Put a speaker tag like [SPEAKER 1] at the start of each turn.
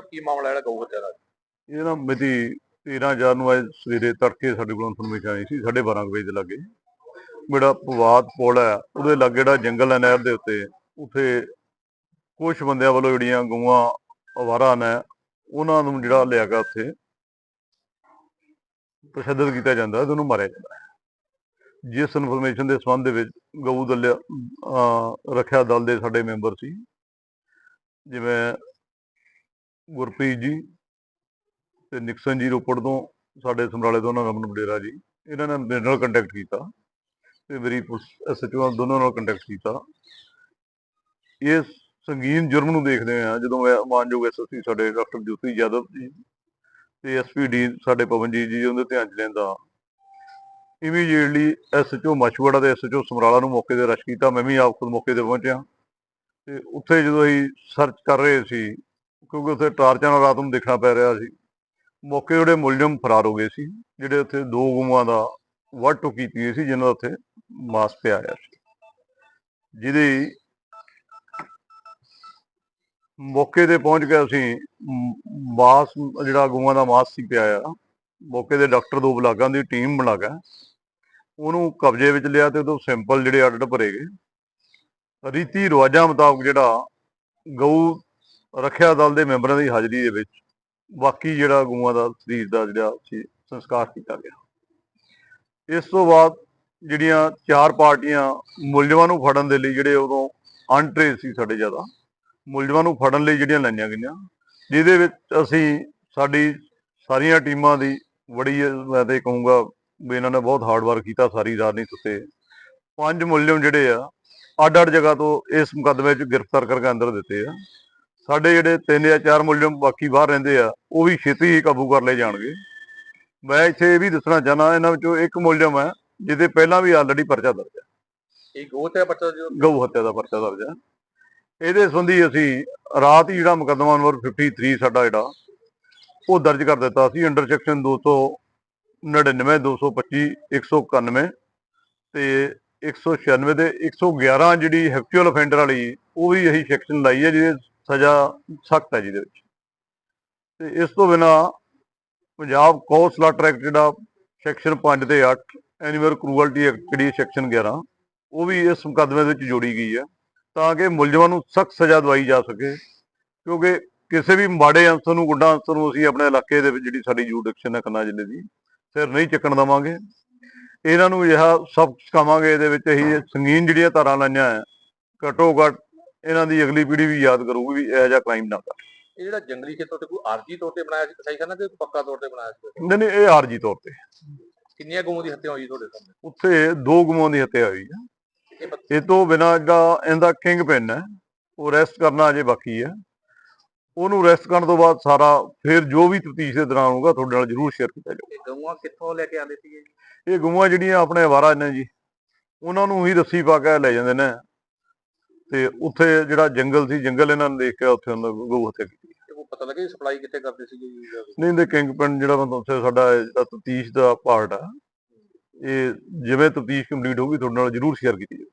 [SPEAKER 1] ਕੀ ਮਾਮਲਾ ਜਿਹੜਾ ਗਊ ਦਾ
[SPEAKER 2] ਇਹ ਨਾ ਮਿਤੀ 13000 ਨੂੰ ਅੱਜ ਸਵੇਰੇ ਤੜਕੇ ਸਾਡੇ ਕੋਲ ਇਨਫੋਰਮੇਸ਼ਨ ਆਈ ਸੀ 12:30 ਵਜੇ ਦੇ ਲੱਗੇ। ਜਿਹੜਾ ਪਵਾਦ ਪੁਲ ਹੈ, ਉਹਦੇ ਲਾਗੇ ਜਿਹੜਾ ਜੰਗਲ ਹੈ ਨਹਿਰ ਦੇ ਉੱਤੇ, ਉੱਥੇ ਕੁਝ ਬੰਦਿਆਂ ਵੱਲੋਂ ਜਿਹੜੀਆਂ ਗਊਆਂ, ਅਵਾਰਾ ਨੇ, ਉਹਨਾਂ ਨੂੰ ਜਿਹੜਾ ਲਿਆ ਕੇ ਉੱਥੇ। ਤਸ਼ੱਦਦ ਕੀਤਾ ਜਾਂਦਾ ਉਹਨੂੰ ਮਾਰਿਆ ਜਾਂਦਾ। ਜਿਸ ਇਨਫੋਰਮੇਸ਼ਨ ਦੇ ਸੰਬੰਧ ਦੇ ਵਿੱਚ ਗਊ ਦਲ ਅਹ ਰੱਖਿਆ ਦਲ ਦੇ ਸਾਡੇ ਮੈਂਬਰ ਸੀ। ਜਿਵੇਂ ਗੁਰਪ੍ਰੀਤ ਜੀ ਤੇ ਨਿਕਸਨ ਜੀ ਰੋਪੜ ਤੋਂ, ਸਾਡੇ ਸਮਰਾਲੇ ਤੋਂ ਉਹਨਾਂ ਰਮਨ ਬਡੇਰਾ ਜੀ। ਇਹਨਾਂ ਨੇ ਮੇਰੇ ਨਾਲ ਕੰਟੈਕਟ ਕੀਤਾ ਤੇ ਮੇਰੀ ਪੁਲਿਸ ਐਸਐਚਓ ਦੋਨਾਂ ਨਾਲ ਕੰਟੈਕਟ ਕੀਤਾ। ਇਸ ਸੰਗੀਨ ਜੁਰਮ ਨੂੰ ਦੇਖਦੇ ਆ, ਜਦੋਂ ਇਹ ਮਾਨਯੋਗ ਐਸਐਸਪੀ ਸਾਡੇ ਡਾਕਟਰ ਜੋਤੀ ਯਾਦਵ ਜੀ ਤੇ ਐਸਪੀਡੀ ਸਾਡੇ ਪਵਨਜੀਤ ਜੀ ਉਹਦੇ ਧਿਆਨ ਚ ਲੈਂਦਾ। ਇਮੀਡੀਏਟਲੀ ਐਸਐਚਓ ਮਛਵਾੜਾ ਤੇ ਐਸਐਚਓ ਸਮਰਾਲਾ ਨੂੰ ਮੌਕੇ ਤੇ ਰਸ਼ ਕੀਤਾ। ਮੈਂ ਵੀ ਆਪ ਖੁਦ ਮੌਕੇ ਤੇ ਪਹੁੰਚਿਆ। ਤੇ ਉੱਥੇ ਜਦੋਂ ਅਸੀਂ ਸਰਚ ਕਰ ਰਹੇ ਸੀ ਕਿਉਂਕਿ ਉੱਥੇ ਟਾਰਚਾਂ ਨਾਲ ਰਾਤ ਨੂੰ ਦੇਖਣਾ ਪੈ ਰਿਹਾ ਸੀ। ਮੌਕੇ ਜਿਹੜੇ ਮੁਲਜ਼ਮ ਫਰਾਰ ਹੋ ਗਏ ਸੀ, ਜਿਹੜੇ ਉੱਥੇ ਦੋ ਗੁਮਾਂ ਦਾ ਵੱਢ ਕੀਤੀ ਗਈ ਸੀ, ਜਿਨ੍ਹਾਂ ਦਾ ਉੱਥੇ ਮਾਸ ਪਿਆ ਆਇਆ ਸੀ। ਜਿਹਦੀ ਮੌਕੇ ਤੇ ਪਹੁੰਚ ਕੇ ਅਸੀਂ ਮਾਸ, ਜਿਹੜਾ ਗਊਆਂ ਦਾ ਮਾਸ ਸੀ ਪਿਆ ਆ, ਮੌਕੇ ਦੇ ਡਾਕਟਰ ਦੋ ਬਲਾਕਾਂ ਦੀ ਟੀਮ ਬਣਾ ਕੇ ਉਹਨੂੰ ਕਬਜ਼ੇ ਵਿੱਚ ਲਿਆ ਤੇ ਉਹਦੋਂ ਸੈਂਪਲ ਜਿਹੜੇ ਅੱਡ ਭਰੇ ਗਏ। ਰੀਤੀ ਰਿਵਾਜਾਂ ਮੁਤਾਬਕ ਜਿਹੜਾ ਗਊ ਰੱਖਿਆ ਦਲ ਦੇ ਮੈਂਬਰਾਂ ਦੀ ਹਾਜ਼ਰੀ ਦੇ ਵਿੱਚ ਬਾਕੀ ਜਿਹੜਾ ਗਊਆਂ ਦਾ, ਸਰੀਰ ਦਾ ਜਿਹੜਾ ਸੀ, ਸੰਸਕਾਰ ਕੀਤਾ ਗਿਆ। ਇਸ ਤੋਂ ਬਾਅਦ ਜਿਹੜੀਆਂ ਚਾਰ ਪਾਰਟੀਆਂ ਮੁਲਜ਼ਮਾਂ ਨੂੰ ਫੜਨ ਦੇ ਲਈ ਜਿਹੜੇ ਉਦੋਂ ਅਨਟ੍ਰੇਸ ਸੀ ਸਾਡੇ ਜ਼ਿਆਦਾ, ਮੁਲਜ਼ਮਾਂ ਨੂੰ ਫੜਨ ਲਈ ਜਿਹੜੀਆਂ ਲਾਈਆਂ ਗਈਆਂ, ਜਿਹਦੇ ਵਿੱਚ ਅਸੀਂ ਸਾਡੀ ਸਾਰੀਆਂ ਟੀਮਾਂ ਦੀ ਬੜੀ, ਮੈਂ ਤੇ ਕਹੂੰਗਾ ਵੀ ਇਹਨਾਂ ਨੇ ਬਹੁਤ ਹਾਰਡ ਵਰਕ ਕੀਤਾ ਸਾਰੀ ਰਾਤ ਨਹੀਂ ਸੁੱਤੇ ਪੰਜ ਮੁਲਜ਼ਮ ਜਿਹੜੇ ਆ ਅੱਡ ਅੱਡ ਜਗ੍ਹਾ ਤੋਂ ਇਸ ਮੁਕੱਦਮੇ 'ਚ ਗ੍ਰਿਫਤਾਰ ਕਰਕੇ ਅੰਦਰ ਦਿੱਤੇ ਆ। ਸਾਡੇ ਜਿਹੜੇ ਤਿੰਨ ਜਾਂ ਚਾਰ ਮੁਲਜ਼ਮ ਬਾਕੀ ਬਾਹਰ ਰਹਿੰਦੇ ਆ ਉਹ ਵੀ ਛੇਤੀ ਹੀ ਕਾਬੂ ਕਰ ਲਏ ਜਾਣਗੇ। ਮੈਂ ਇੱਥੇ ਇਹ ਵੀ ਦੱਸਣਾ ਚਾਹਨਾ ਇਹਨਾਂ ਵਿੱਚੋਂ ਇੱਕ ਮੁਲਜ਼ਮ ਹੈ ਜਿਹਦੇ ਪਹਿਲਾਂ ਵੀ ਆਲਰੇਡੀ ਪਰਚਾ ਦਰਜ ਹੈ
[SPEAKER 1] ਇਹ ਹੱਤਿਆ ਬੱਚਾ ਜੋ?
[SPEAKER 2] ਗਊ ਹੱਤਿਆ ਦਾ ਪਰਚਾ ਦਰਜ ਹੈ ਇਹਦੇ ਸੰਬੰਧੀ ਅਸੀਂ ਰਾਤ ਹੀ ਜਿਹੜਾ ਮੁਕੱਦਮਾ ਨੰਬਰ 53 ਸਾਡਾ ਜਿਹੜਾ ਉਹ ਦਰਜ ਕਰ ਦਿੱਤਾ ਸੀ ਅੰਡਰ ਸੈਕਸ਼ਨ 299 225 191 ਤੇ 196 ਤੇ 111 ਜਿਹੜੀ ਹੈਪਚੁਅਲ ਅਫੈਂਡਰ ਵਾਲੀ ਉਹ ਵੀ ਇਹੀ ਸੈਕਸ਼ਨ ਲਾਈ ਹੈ ਜਿਹਦੇ ਸਜ਼ਾ ਸਖਤ ਹੈ ਜਿਹਦੇ ਵਿੱਚ। ਤੇ ਇਸ ਤੋਂ ਬਿਨਾ ਪੰਜਾਬ ਕੌਸ ਸਲਾਟਰ ਐਕਟ ਜਿਹੜਾ ਸੈਕਸ਼ਨ 5 ਤੇ 8 ਐਨੀਮਲ ਕਰੂਅਲਟੀ ਐਕਟ ਜਿਹੜੀ ਸੈਕਸ਼ਨ 11 ਉਹ ਵੀ ਇਸ ਮੁਕੱਦਮੇ ਵਿੱਚ ਜੋੜੀ ਗਈ ਹੈ ਤਾਂ ਕਿ ਮੁਲਜ਼ਮਾਂ ਨੂੰ ਸਖਤ ਸਜ਼ਾ ਦਵਾਈ ਜਾ ਸਕੇ। ਕਿਉਂਕਿ ਕਿਸੇ ਵੀ ਮਾੜੇ ਅੰਸਰ ਨੂੰ, ਗੁੰਡਾ ਅੰਸਰ ਨੂੰ ਅਸੀਂ ਆਪਣੇ ਇਲਾਕੇ ਦੇ ਵਿੱਚ ਜਿਹੜੀ ਸਾਡੀ ਜੂਡਿਕਸ਼ਨ ਹੈ ਖੰਨਾ ਜ਼ਿਲ੍ਹੇ ਦੀ, ਸਿਰ ਨਹੀਂ ਚੱਕਣ ਦਵਾਂਗੇ। ਇਹਨਾਂ ਨੂੰ ਇਹ ਸਭ ਸਿਖਾਵਾਂਗੇ, ਇਹਦੇ ਵਿੱਚ ਅਸੀਂ ਸੰਗੀਨ ਜਿਹੜੀਆਂ ਧਾਰਾਂ ਲਾਈਆਂ ਹੈ, ਘੱਟੋ ਘੱਟ ਇਹਨਾਂ ਦੀ ਅਗਲੀ ਪੀੜ੍ਹੀ ਵੀ ਯਾਦ ਕਰੂਗੀ ਵੀ ਇਹੋ ਜਿਹਾ ਕ੍ਰਾਈਮ ਨਾ ਕਰ।
[SPEAKER 1] ਇਹ ਜਿਹੜਾ ਜੰਗਲੀ ਖੇਤਰ ਤੇ ਕੋਈ ਆਰਜੀ ਤੌਰ ਤੇ ਬਣਾਇਆ ਸੀ ਸਹੀ ਕਰਨਾ ਕਿ ਪੱਕਾ ਤੌਰ ਤੇ ਬਣਾਇਆ ਸੀ?
[SPEAKER 2] ਨਹੀਂ ਨਹੀਂ ਇਹ ਆਰਜੀ ਤੌਰ ਤੇ।
[SPEAKER 1] ਕਿੰਨੀਆਂ ਗਊਆਂ ਦੀ ਹੱਤਿਆ ਹੋਈ ਤੁਹਾਡੇ ਸਾਹਮਣੇ?
[SPEAKER 2] ਉੱਥੇ ਦੋ ਗੁਮਾਂ ਦੀ ਹੱਤਿਆ ਹੋਈ ਹੈ।
[SPEAKER 1] ਇਹ
[SPEAKER 2] ਤੋਂ ਬਿਨਾ ਜਿਹੜਾ ਇਹਦਾ ਕਿੰਗ ਪਿਨ ਹੈ ਉਹ ਅਰੈਸਟ ਕਰਨਾ ਅਜੇ ਬਾਕੀ ਹੈ। ਉਹਨੂੰ ਅਰੈਸਟ ਕਰਨ ਤੋਂ ਬਾਅਦ ਸਾਰਾ ਫਿਰ ਜੋ ਵੀ ਤਫਤੀਸ਼ ਦੇ ਦੌਰਾਨ ਹੋਊਗਾ ਤੁਹਾਡੇ ਨਾਲ ਜ਼ਰੂਰ ਸ਼ੇਅਰ ਕੀਤਾ ਜਾਊਗਾ।
[SPEAKER 1] ਇਹ ਗਊਆਂ ਕਿੱਥੋਂ ਲੈ ਕੇ ਆਉਂਦੇ ਸੀਗੇ? ਜੀ
[SPEAKER 2] ਇਹ ਗਊਆਂ ਜਿਹੜੀਆਂ ਆਪਣੇ ਅਵਾਰਾ ਨੇ ਜੀ ਉਹਨਾਂ ਨੂੰ ਹੀ ਰੱਸੀ ਪਾ ਕੇ ਲੈ ਜਾਂਦੇ ਨੇ। ਤੇ ਉੱਥੇ ਜਿਹੜਾ ਜੰਗਲ ਸੀ ਜੰਗਲ ਇਹਨਾਂ ਨੇ ਦੇਖ ਕੇ ਉੱਥੇ ਉਹਨਾਂ ਗਊ ਹੱਤਿਆ ਕੀਤੀ।
[SPEAKER 1] ਪਤਾ ਸਪਲਾਈ ਕਿੱਥੇ ਕਰਦੇ ਜੀ
[SPEAKER 2] ਨਹੀਂ ਦੇ ਕਿੰਗ ਪਿਨ ਜਿਹੜਾ ਮੈਂ ਦੱਸਿਆ ਸਾਡਾ ਜਿਹੜਾ ਤਫਤੀਸ਼ ਦਾ ਪਾਰਟ ਆ ਇਹ ਜਿਵੇਂ ਤਫਤੀਸ਼ ਕੰਪਲੀਟ ਹੋਊਗੀ ਤੁਹਾਡੇ ਨਾਲ ਜ਼ਰੂਰ ਸ਼ੇਅਰ ਕੀਤੀ ਜਾਊਗੀ।